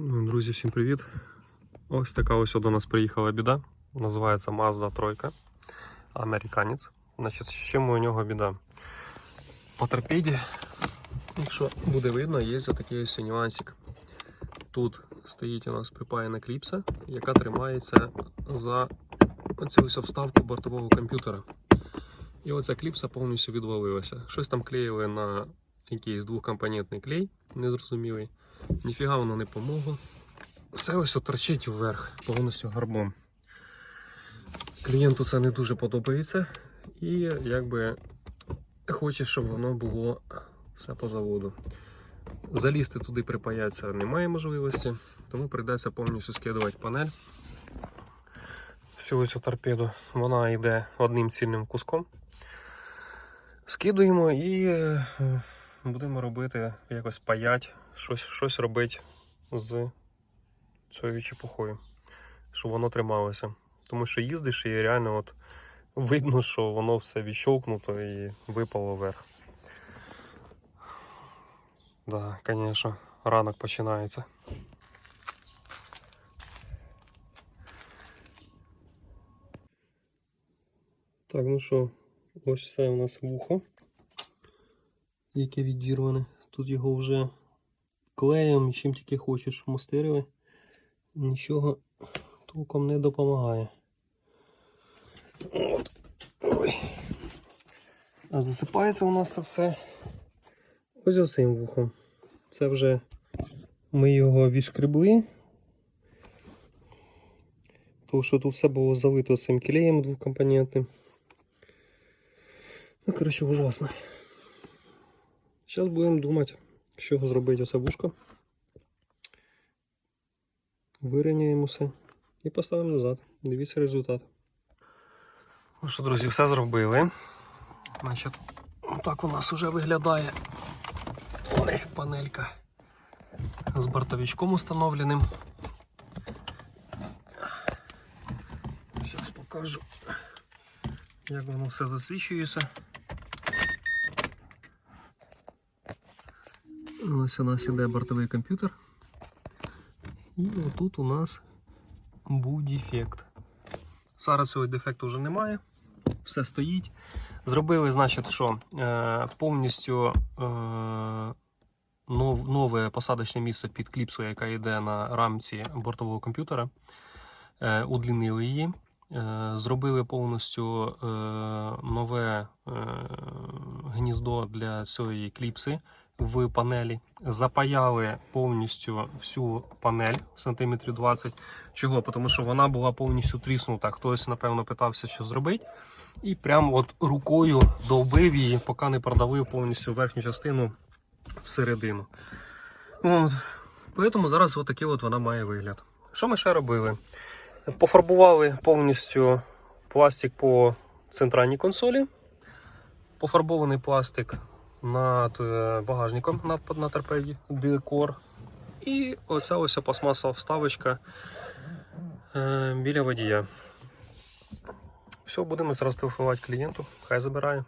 Друзі, всім привіт! Ось така ось до нас приїхала біда. Називається Mazda 3. Американець. Значить, з чим у нього біда? По торпеді, якщо буде видно, є такий ось нюансик. Тут стоїть у нас припаяна кліпса, яка тримається за оцю ось обставку бортового комп'ютера. І оця кліпса повністю відвалилася. Щось там клеїли на якийсь двохкомпонентний клей, незрозумілий. Ніфіга воно не помогло. Все ось торчить вверх, повністю гарбом. Клієнту це не дуже подобається і якби хоче, щоб воно було все по заводу. Залізти туди припаятися немає можливості, тому прийдеться повністю скидувати панель. Всю цю торпеду вона йде одним цільним куском. Скидуємо і е, будемо робити якось паять, щось, щось робити з цією чепухою, щоб воно трималося. Тому що їздиш і реально от видно, що воно все відщолкнуто і випало вверх. Да, звісно, ранок починається. Так, ну що, ось це у нас вухо, яке відірване. Тут його вже клеєм і чим тільки хочеш мастирили. Нічого толком не допомагає. От. Ой. А засипається у нас це все ось оцим вухом. Це вже ми його відшкребли. Тому що тут все було залито цим клеєм двокомпонентним. Ну, коротше, ужасно. Зараз будемо думати, з чого зробити оце вушко. Вирівняємо все і поставимо назад. Дивіться результат. Ну що, друзі, все зробили. Значить, так у нас вже виглядає Ой, панелька з бортовичком установленим. Зараз покажу, як воно все засвічується. Ось у нас іде бортовий комп'ютер. І отут у нас був дефект. Зараз цього дефекту вже немає, все стоїть. Зробили, значить, що е, повністю е, нове посадочне місце під кліпсу, яка йде на рамці бортового комп'ютера. Е, удлінили її. Зробили повністю нове гніздо для цієї кліпси в панелі. Запаяли повністю всю панель сантиметрів 20. Чого? Тому що вона була повністю тріснута. Хтось, напевно, питався, що зробити. І прямо от рукою довбив її, поки не продавив повністю верхню частину всередину. От. Тому зараз от такий от вона має вигляд. Що ми ще робили? Пофарбували повністю пластик по центральній консолі. Пофарбований пластик над е, багажником на, на торпеді декор. І оця ось пластмасова вставочка е, біля водія. Все, будемо зараз телефонувати клієнту, хай забирає.